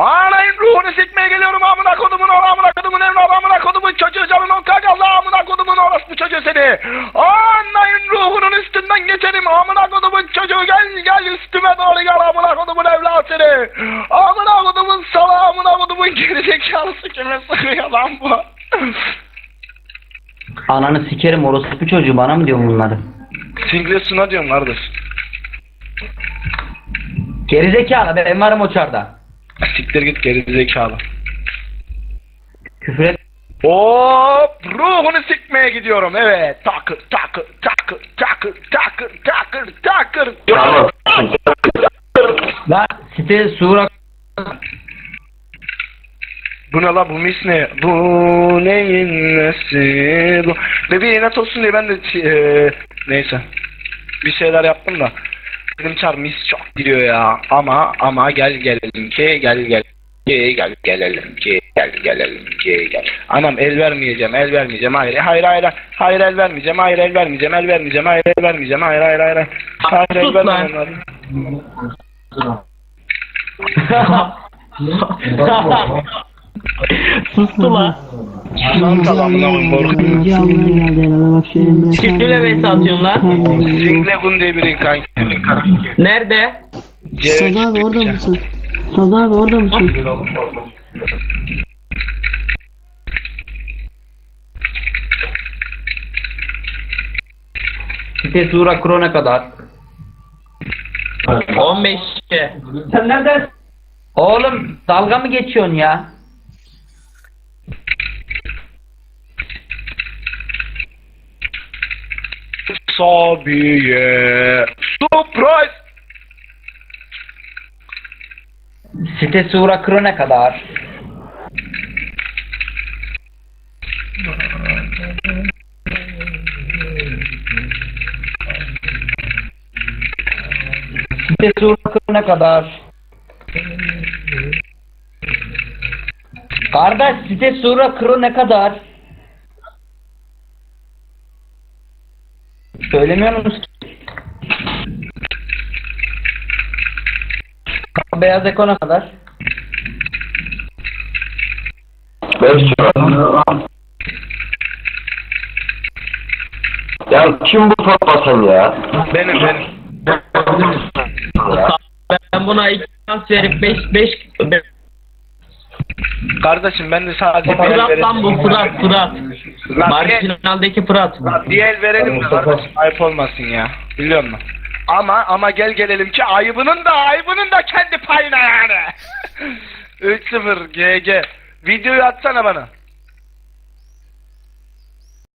Anayın ruhunu sikmeye geliyorum amına kodumun oğlu amına kodumun evladı amına kodumun çocuğu canın on Allah amına kodumun orospu çocuğu seni. Anayın ruhunun üstünden geçerim amına kodumun çocuğu gel gel üstüme doğru gel amına kodumun evladı seni. Amına kodumun sala amına kodumun gerizekalısı kime sıkıyor lan bu? Ananı sikerim orospu çocuğu bana mı diyorsun bunları? Singleton'a diyorum kardeş. Gerizekalı ben varım o çarda. Siktir git gerizekalı. Küfür et. Hop ruhunu sikmeye gidiyorum evet. Takır takır takır takır takır takır takır. Tamam. Lan site sura Bu ne la bu mis ne? Bu neyin nesi? Bu... Bebeğe inat olsun diye ben de eee, neyse. Bir şeyler yaptım da. Dedim çar mis çok giriyor ya. Ama ama gel gelelim ki gel gel. Ki gel gelelim ki gel gelelim ki gel. Anam el vermeyeceğim el vermeyeceğim hayır hayır hayır hayır el vermeyeceğim hayır el vermeyeceğim el vermeyeceğim hayır el vermeyeceğim hayır hayır hayır hayır el Sus lan. vermeyeceğim. Sustu la. Anam kalamına korkuyorum. Kimle vs atıyorsun lan? Single Gun diye biri kanki. Nerede? Sada abi orada mısın? Sada abi orada mısın? site sura krona kadar. 15 kişi. Sen nereden? Oğlum dalga mı geçiyorsun ya? Sabiye. Surprise. Site sura krona kadar. Site sura krona kadar. Kardeş site sura kro ne kadar? Söylemiyor musun? Beyaz ekona kadar. Beş Ya kim bu patlasan ya? Benim benim. Ben buna iki şans verip 5 5 Kardeşim ben de sadece bir el Fırat verelim. lan bu Fırat Fırat. Lan Marjinaldeki Fırat. bir- Bir el verelim de kardeşim ayıp olmasın ya. Biliyor musun? Ama ama gel gelelim ki ayıbının da ayıbının da kendi payına yani. 3-0 GG. Videoyu atsana bana.